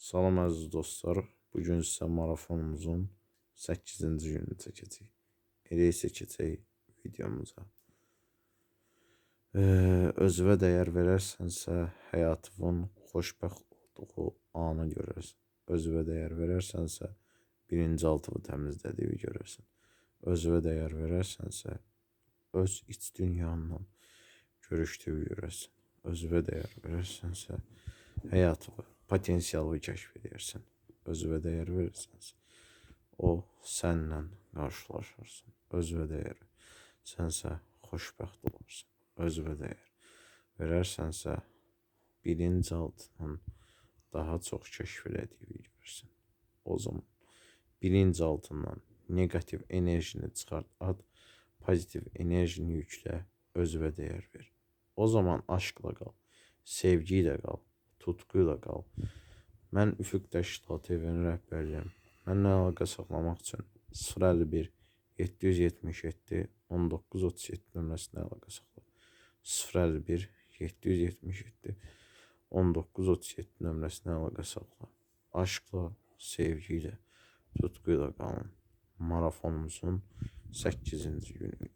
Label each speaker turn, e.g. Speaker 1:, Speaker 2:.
Speaker 1: Salam əziz dostlar. Bu gün sizə marafonumuzun 8-ci gününü çəkəcəyik. Elə isə keçək videomuza. Özünə dəyər verərsənsə, həyatının xoşbəxt olduğu anı görərsən. Özünə dəyər verərsənsə, birinci altını təmizlədiyi görərsən. Özünə dəyər verərsənsə, öz iç dünyanla görüşdüyü görərsən. Özünə dəyər verərsənsə, həyatını, potensialını kəşf edərsən. Özünə dəyər verirsənsə, o sənlə qarşılaşarsan. Özünə dəyər sənsə xoşbəxt olarsan. Özünə dəyər verərsənsə, bilinc altının daha çox kəşf elədiyi görürsən. O zaman bilinc altından negativ enerjini çıxart, at, pozitiv enerjini yüklə, özünə dəyər ver. O zaman aşkla qal, sevgi ilə qal, tutku ilə qal. Mən Üfüq Təşkilatı evinin rəhbəriyəm. Mənlə əlaqə saxlamaq üçün 051 777 1937 nömrəsinə əlaqə saxla. 051 777 1937 nömrəsinə əlaqə saxla. Aşkla, sevgi ilə, tutku ilə qalın. Marafonumuzun 8-ci günü.